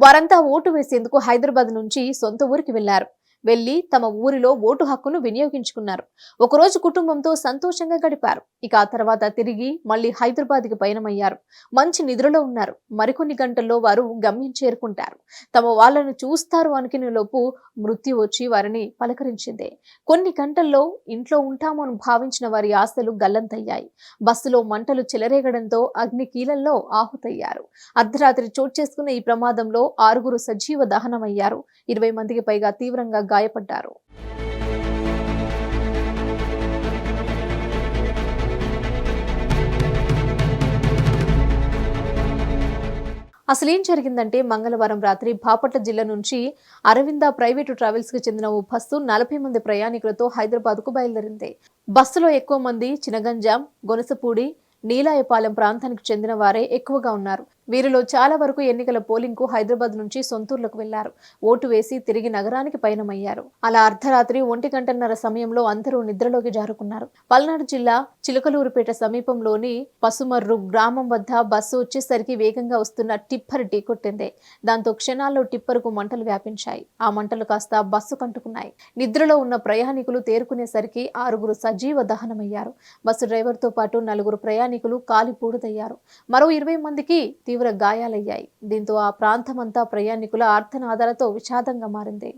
వారంతా ఓటు వేసేందుకు హైదరాబాద్ నుంచి సొంత ఊరికి వెళ్ళారు. వెళ్ళి తమ ఊరిలో ఓటు హక్కును వినియోగించుకున్నారు. ఒకరోజు కుటుంబంతో సంతోషంగా గడిపారు. ఇక ఆ తర్వాత తిరిగి మళ్ళీ హైదరాబాద్కి పయనమయ్యారు. మంచి నిద్రలో ఉన్నారు. మరికొన్ని గంటల్లో వారు గమ్యం చేరుకుంటారు. తమ వాళ్ళను చూస్తారు అనుకునే లోపు మృత్యు వచ్చి వారిని పలకరించింది. కొన్ని గంటల్లో ఇంట్లో ఉంటామని అని భావించిన వారి ఆశలు గల్లంతయ్యాయి. బస్సులో మంటలు చెలరేగడంతో అగ్ని కీలల్లో ఆహుతయ్యారు. అర్ధరాత్రి చోటు చేసుకున్న ఈ ప్రమాదంలో ఆరుగురు సజీవ దహనమయ్యారు. ఇరవై మందికి పైగా తీవ్రంగా గాయపడ్డారు. అసలు ఏం జరిగిందంటే మంగళవారం రాత్రి బాపట్ల జిల్లా నుంచి అరవింద ప్రైవేటు ట్రావెల్స్కి చెందిన ఓ బస్సు నలభై మంది ప్రయాణికులతో హైదరాబాద్కు బయలుదేరింది. బస్సులో ఎక్కువ మంది చినగంజాం గొనసపూడి నీలాయపాలెం ప్రాంతానికి చెందిన వారే ఎక్కువగా ఉన్నారు. వీరిలో చాలా వరకు ఎన్నికల పోలింగ్కు హైదరాబాద్ నుంచి సొంతూర్లకు వెళ్ళారు. ఓటు వేసి తిరిగి నగరానికి పయనమయ్యారు. అలా అర్ధరాత్రి ఒంటి గంటన్నర సమయంలో అందరూ నిద్రలోకి జారుకున్నారు. పల్నాడు జిల్లా చిలకలూరుపేట సమీపంలోని పసుమర్రు గ్రామం వద్ద బస్సు వచ్చేసరికి వేగంగా వస్తున్న టిప్పర్ ఢీకొట్టింది దాంతో క్షణాల్లో టిప్పర్కు మంటలు వ్యాపించాయి. ఆ మంటలు కాస్త బస్సు కంటుకున్నాయి. నిద్రలో ఉన్న ప్రయాణికులు తేరుకునేసరికి ఆరుగురు సజీవ దహనమయ్యారు. బస్సు డ్రైవర్తో పాటు నలుగురు ప్రయాణికులు కాలి పూడుతయ్యారు మరో ఇరవై మందికి తీవ్ర గాయాలయ్యాయి. దీంతో ఆ ప్రాంతమంతా ప్రయాణికుల ఆర్తనాదాలతో విషాదంగా మారింది.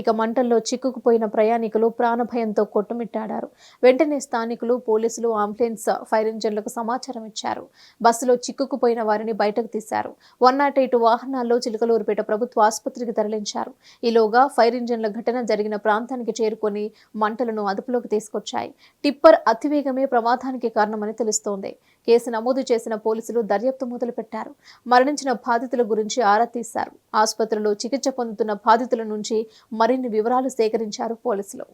ఇక మంటల్లో చిక్కుకుపోయిన ప్రయాణికులు ప్రాణభయంతో కొట్టుమిట్టాడారు. వెంటనే స్థానికులు పోలీసులు అంబులెన్స్ ఫైర్ ఇంజన్లకు సమాచారం ఇచ్చారు. బస్సులో చిక్కుకుపోయిన వారిని బయటకు తీశారు. వన్ నాట్ ఎయిట్ వాహనాల్లో చిలకలూరుపేట ప్రభుత్వ ఆసుపత్రికి తరలించారు. ఈలోగా ఫైర్ ఇంజన్ల ఘటన జరిగిన ప్రాంతానికి చేరుకొని మంటలను అదుపులోకి తీసుకొచ్చాయి. టిప్పర్ అతివేగమే ప్రమాదానికి కారణమని తెలుస్తోంది. కేసు నమోదు చేసిన పోలీసులు దర్యాప్తు మొదలుపెట్టారు. మరణించిన బాధితుల గురించి ఆరా తీశారు. ఆసుపత్రిలో చికిత్స పొందుతున్న బాధితుల నుంచి మరిన్ని వివరాలు సేకరించారు పోలీసులు.